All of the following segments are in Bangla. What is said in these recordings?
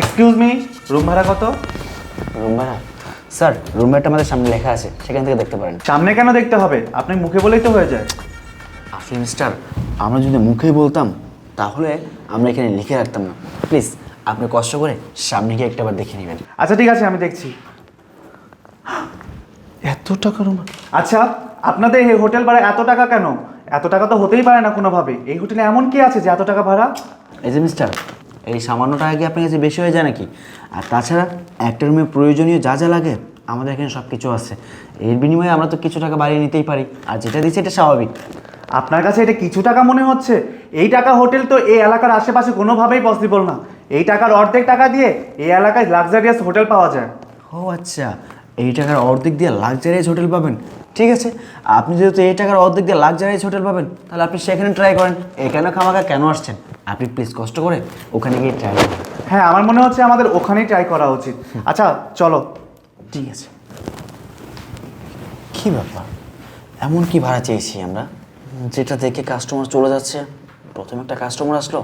এক্সকিউজ মি রুম ভাড়া কত? রুম ভাড়া? স্যার রুম ভাড়াটা আমাদের সামনে লেখা আছে সেখান থেকে দেখতে পারেন। সামনে কেন দেখতে হবে? আপনি মুখে বলেই তো হয়ে যায়। আসলে মিস্টার আমরা যদি মুখে বলতাম তাহলে আমরা এখানে লিখে রাখতাম না। প্লিজ আপনি কষ্ট করে সামনে গিয়ে একটাবার দেখে নেবেন। আচ্ছা ঠিক আছে আমি দেখছি। এত টাকা রুম আচ্ছা আপনাদের এই হোটেল ভাড়া এত টাকা কেন? এত টাকা তো হতেই পারে না কোনোভাবে। এই হোটেলে এমন কি আছে যে এত টাকা ভাড়া? এই যে মিস্টার এই সামান্য টাকা কি আপনার কাছে বেশি হয়ে যায় নাকি? আর তাছাড়া একটা রুমে প্রয়োজনীয় যা যা লাগে আমাদের এখানে সব কিছু আছে। এর বিনিময়ে আমরা তো কিছু টাকা বাড়িয়ে নিতেই পারি। আর যেটা দিচ্ছি এটা স্বাভাবিক। আপনার কাছে এটা কিছু টাকা মনে হচ্ছে? এই টাকা হোটেল তো এই এলাকার আশেপাশে কোনোভাবেই পসিবল না। এই টাকার অর্ধেক টাকা দিয়ে এই এলাকায় লাক্সারিয়াস হোটেল পাওয়া যায়। ও আচ্ছা এই টাকার অর্ধেক দিয়ে লাক্সারিয়াস হোটেল পাবেন। ঠিক আছে আপনি যেহেতু এই টাকার অর্ধেক দিয়ে লাক্সারিয়াস হোটেল পাবেন তাহলে আপনি সেখানে ট্রাই করেন। এখানে খামাকা কেন আসছেন? আপনি প্লিজ কষ্ট করে ওখানে গিয়ে ট্রাই করেন। হ্যাঁ আমার মনে হচ্ছে আমাদের ওখানেই ট্রাই করা উচিত। আচ্ছা চলো। ঠিক আছে। কি ব্যাপার? এমন কি ভাড়া চেয়েছি আমরা? যেটা দেখে কাস্টমার চলে যাচ্ছে। প্রথম একটা কাস্টমার আসলো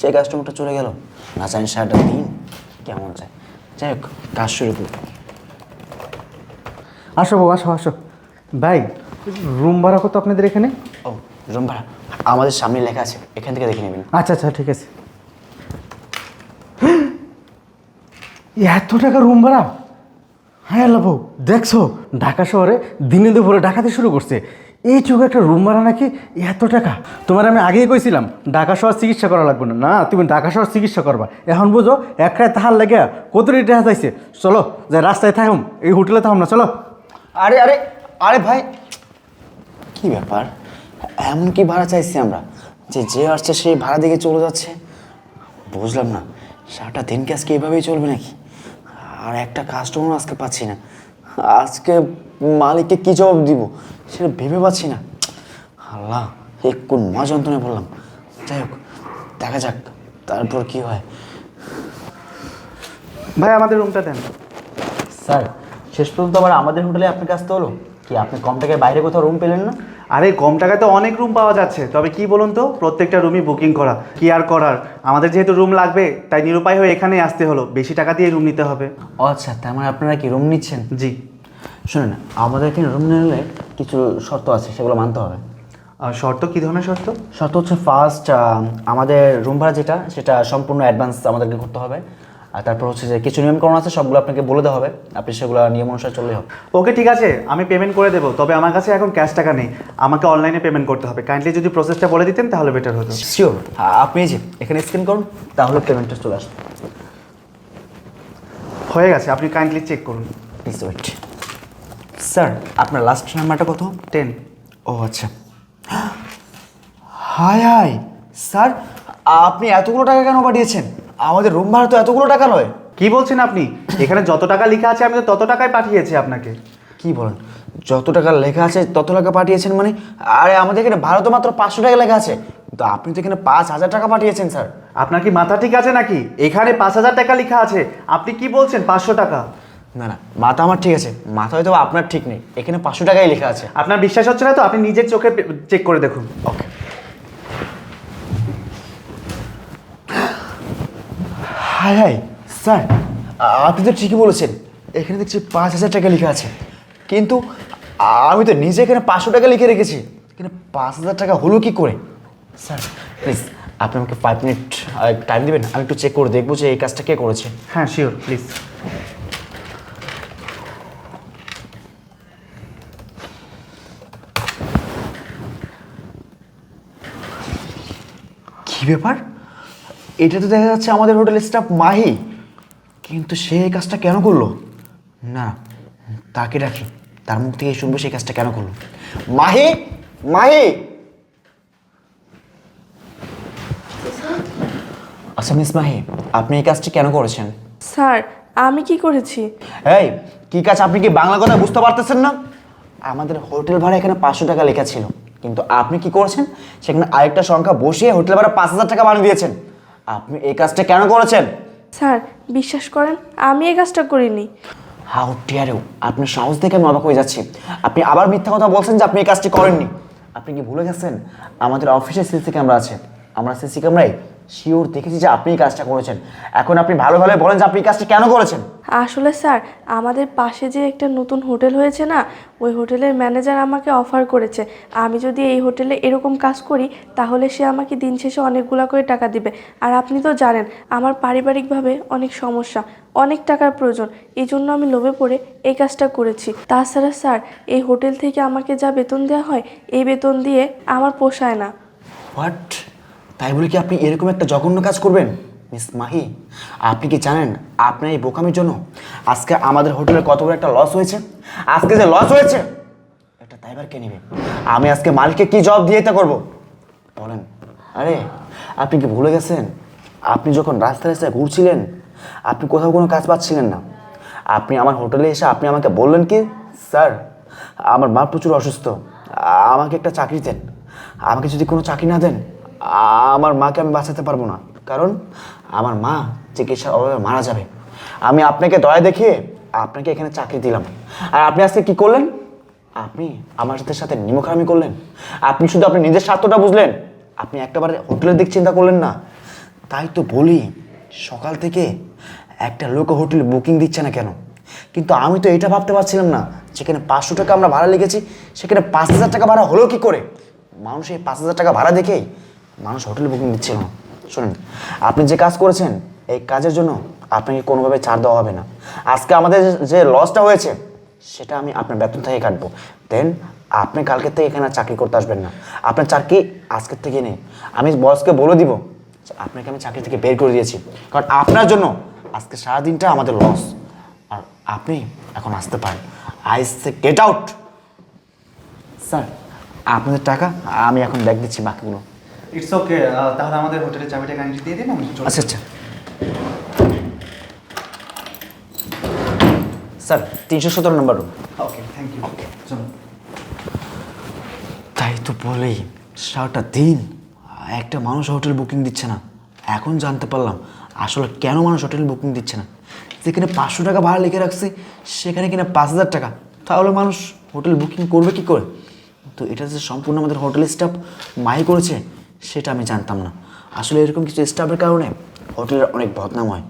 সেই কাস্টমারটা চলে গেল। না জানি সারাটা দিন কেমন যায়। যাই হোক কাজ শুরু করি। আসো বাবু আসো আসো। ভাই রুম ভাড়া কত আপনাদের এখানে? ও রুম ভাড়া। আমাদের সামনে লেখা আছে এখান থেকে দেখে নেবেন। আচ্ছা আচ্ছা ঠিক আছে। এত টাকা রুম ভাড়া? হ্যাঁ লাভু দেখছ? ঢাকা শহরে দিনে দুপুরে ডাকাতে শুরু করছে। এই চোখে একটা রুম ভাড়া নাকি এত টাকা? তোমার আমি আগেই কইছিলাম ঢাকা শহর চিকিৎসা করা লাগবে না। না তুমি ঢাকা শহর চিকিৎসা করবা। এখন বুঝো এক রায় তাহার লাগে কত টাকা চাইছে চলো যে রাস্তায় থাকুম এই হোটেলে থাকুম না চলো। আরে আরে আরে ভাই কি ব্যাপার? এমন কি ভাড়া চাইছি আমরা? যে যে আসছে সেই ভাড়া দিকে চলে যাচ্ছে? বুঝলাম না। সারাটা দিন কি আজকে এভাবেই চলবে নাকি? আর একটা কাস্টমার আজকে পাচ্ছি না। আজকে মালিককে কী জবাব দিব? সেটা ভেবে পাচ্ছি না। আল্লাহ এই কোন মা যন্ত্রণায় বললাম যাই হোক দেখা যাক তারপর কি হয়। ভাই আমাদের রুমটা দেন। স্যার শেষ পর্যন্ত আবার আমাদের হোটেলে আপনাকে আসতে হলো? কি আপনি কম টাকায় বাইরে কোথাও রুম পেলেন না? আরে কম টাকায় তো অনেক রুম পাওয়া যাচ্ছে। তবে কি বলুন তো? প্রত্যেকটা রুমই বুকিং করা কি আর করার। আমাদের যেহেতু রুম লাগবে তাই নিরুপায় হয়ে এখানেই আসতে হলো। বেশি টাকা দিয়ে রুম নিতে হবে। ও আচ্ছা তার মানে আপনারা কি রুম নিচ্ছেন? জি। শুনুন আমাদের এখানে রুম নিলে কিছু শর্ত আছে সেগুলো মানতে হবে। আর শর্ত? কী ধরনের শর্ত? শর্ত হচ্ছে ফার্স্ট আমাদের রুম ভাড়া যেটা সেটা সম্পূর্ণ অ্যাডভান্স আমাদেরকে করতে হবে। আর তারপর হচ্ছে যে কিছু নিয়মকানুন আছে সবগুলো আপনাকে বলে দেওয়া হবে। আপনি সেগুলো নিয়ম অনুসারে চললেই হবে। ওকে ঠিক আছে আমি পেমেন্ট করে দেবো তবে আমার কাছে এখন ক্যাশ টাকা নেই। আমাকে অনলাইনে পেমেন্ট করতে হবে। কাইন্ডলি যদি প্রসেসটা বলে দিতেন তাহলে বেটার হতো। শিওর আপনি যে এখানে স্ক্যান করুন তাহলে পেমেন্টটা চলে আসবে। হয়ে গেছে আপনি কাইন্ডলি চেক করুন। প্লিজ ওয়েট স্যার আপনার লাস্ট নাম্বারটা কত? টেন ও আচ্ছা। হাই হাই স্যার আপনি এতগুলো টাকা কেন পাঠিয়েছেন? আমাদের রুম ভাড়া তো এতগুলো টাকা নয়। কি বলছেন আপনি? এখানে যত টাকা লেখা আছে আমি তো তত টাকাই পাঠিয়েছি আপনাকে। কি বলেন? যত টাকা লেখা আছে তত টাকা পাঠিয়েছেন মানে? আরে আমাদের এখানে ভাড়া তো মাত্র পাঁচশো টাকা লেখা আছে। তো আপনি তো এখানে পাঁচ হাজার টাকা পাঠিয়েছেন স্যার। আপনার কি মাথা ঠিক আছে নাকি? এখানে পাঁচ হাজার টাকা লেখা আছে। আপনি কি বলছেন পাঁচশো টাকা? না না মাথা আমার ঠিক আছে। মাথা হয়তো আপনার ঠিক নেই। এখানে পাঁচশো টাকাই লেখা আছে। আপনার বিশ্বাস হচ্ছে না তো? আপনি নিজের চোখে চেক করে দেখুন। ওকে হাই হাই স্যার আপনি তো ঠিকই বলেছেন। এখানে দেখছি পাঁচ হাজার টাকা লেখা আছে। কিন্তু আমি তো নিজে এখানে পাঁচশো টাকা লিখে রেখেছি। এখানে পাঁচ হাজার টাকা হলো কি করে? স্যার প্লিজ আপনি আমাকে ফাইভ মিনিট টাইম দেবেন? আমি একটু চেক করে দেখব যে এই কাজটা কে করেছে। হ্যাঁ শিওর প্লিজ কি ব্যাপার? এটা তো দেখা যাচ্ছে আমাদের হোটেলের স্টাফ মাহি। কিন্তু সে এই কাজটা কেন করল? না তাকে ডাকি। তার মুখ থেকে শুনব সেই কাজটা কেন করল। মাহি মাহি! আচ্ছা মিস মাহি আপনি এই কাজটি কেন করেছেন? স্যার আমি কি করেছি? এই কি কাজ আপনি কি বাংলা কথা বুঝতে পারতেছেন না? আমাদের হোটেল ভাড়া এখানে পাঁচশো টাকা লেখা ছিল। কিন্তু আপনি কি করেছেন? সেখানে আরেকটা সংখ্যা বসিয়ে হোটেল ভাড়া পাঁচ হাজার টাকা বানিয়ে দিয়েছেন। আপনি এই কাজটা কেন করেছেন? স্যার বিশ্বাস করেন আমি এই কাজটা করিনি। How dare you? আপনি সাহস দেখে আমি অবাক হয়ে যাচ্ছি। আপনি আবার মিথ্যা কথা বলছেন যে আপনি এই কাজটি করেননি। আপনি কি ভুলে গেছেন? আমাদের অফিসে সিসি ক্যামেরা আছে। আমরা সিসি ক্যামেরায় শিওর দেখেছি যে আপনি কাজটা করেছেন। এখন আপনি ভালো ভালো বলেন যে আপনি কাজটা কেন করেছেন। আসলে স্যার আমাদের পাশে যে একটা নতুন হোটেল হয়েছে না ওই হোটেলের ম্যানেজার আমাকে অফার করেছে। আমি যদি এই হোটেলে এরকম কাজ করি তাহলে সে আমাকে দিন শেষে অনেকগুলো করে টাকা দিবে। আর আপনি তো জানেন আমার পারিবারিকভাবে অনেক সমস্যা অনেক টাকার প্রয়োজন। এই জন্য আমি লোভে পড়ে এই কাজটা করেছি। তাছাড়া স্যার এই হোটেল থেকে আমাকে যা বেতন দেওয়া হয় এই বেতন দিয়ে আমার পোষায় না। হোয়াট তাই বলে কি আপনি এরকম একটা জঘন্য কাজ করবেন? মিস মাহি, আপনি কি জানেন আপনার এই বোকামির জন্য আজকে আমাদের হোটেলে কত বড় একটা লস হয়েছে? আজকে যে লস হয়েছে, একটা দায়বার কে নেবে? আমি আজকে মালিককে কি জব দিয়ে এটা করব? বলেন। আরে, আপনি কি ভুলে গেছেন? আপনি যখন রাস্তায় রাস্তায় ঘুরছিলেন, আপনি কোথাও কোনো কাজ পাচ্ছিলেন না। আপনি আমার হোটেলে এসে আপনি আমাকে বললেন কি, স্যার, আমার মা প্রচুর অসুস্থ, আমাকে একটা চাকরি দেন। আমাকে যদি কোনো চাকরি না দেন আমার মাকে আমি বাঁচাতে পারব না। কারণ আমার মা চিকিৎসার অভাবে মারা যাবে। আমি আপনাকে দয়া দেখিয়ে আপনাকে এখানে চাকরি দিলাম। আর আপনি আজকে কি করলেন? আপনি আমার সাথে সাথে নিমখারামি করলেন। আপনি শুধু আপনি নিজের স্বার্থটা বুঝলেন। আপনি একটাবার হোটেলের দিক চিন্তা করলেন না। তাই তো বলি, সকাল থেকে একটা লোক হোটেল বুকিং দিচ্ছে না কেন? কিন্তু আমি তো এটা ভাবতে পারছিলাম না, যেখানে পাঁচশো টাকা আমরা ভাড়া লিখেছি, সেখানে পাঁচ হাজার টাকা ভাড়া হলো কি করে? মানুষ এই পাঁচ হাজার টাকা ভাড়া দেখেই মানুষ হোটেল বুকিং দিচ্ছিল না। শুনুন, আপনি যে কাজ করেছেন, এই কাজের জন্য আপনাকে কোনোভাবে ছাড় দেওয়া হবে না। আজকে আমাদের যে লসটা হয়েছে, সেটা আমি আপনার বেতন থেকে কাটবো। দেন আপনি কালকের থেকে এখানে চাকরি করতে আসবেন না। আপনার চাকরি আজকের থেকে নেই? আমি বসকে বলে দিব আপনাকে আমি চাকরি থেকে বের করে দিয়েছি। কারণ আপনার জন্য আজকে সারাদিনটা আমাদের লস আর আপনি এখন আসতে পারেন। I say get out sir, আপনাদের টাকা আমি এখন ব্যাগ দিচ্ছি বাকিগুলো। ইটস ওকে তাহলে আমাদের হোটেলের চাবিটা কাইন্ডলি দিয়ে দিন আমি চলে আচ্ছা আচ্ছা। স্যার তিনশো সতেরো নম্বর রুম ওকে থ্যাংক ইউ চলুন। তাই তো বলেই সারাটা দিন একটা মানুষ হোটেল বুকিং দিচ্ছে না। এখন জানতে পারলাম আসলে কেন মানুষ হোটেল বুকিং দিচ্ছে না। যেখানে পাঁচশো টাকা ভাড়া লিখে রাখছে সেখানে কিনা পাঁচ হাজার টাকা। তাহলে মানুষ হোটেল বুকিং করবে কি করে? তো এটা যে সম্পূর্ণ আমাদের হোটেল স্টাফ মাই করেছে সেটা আমি জানতাম না। আসলে এরকম কিছু স্টাফের কারণে হোটেলের অনেক বদনাম হয়।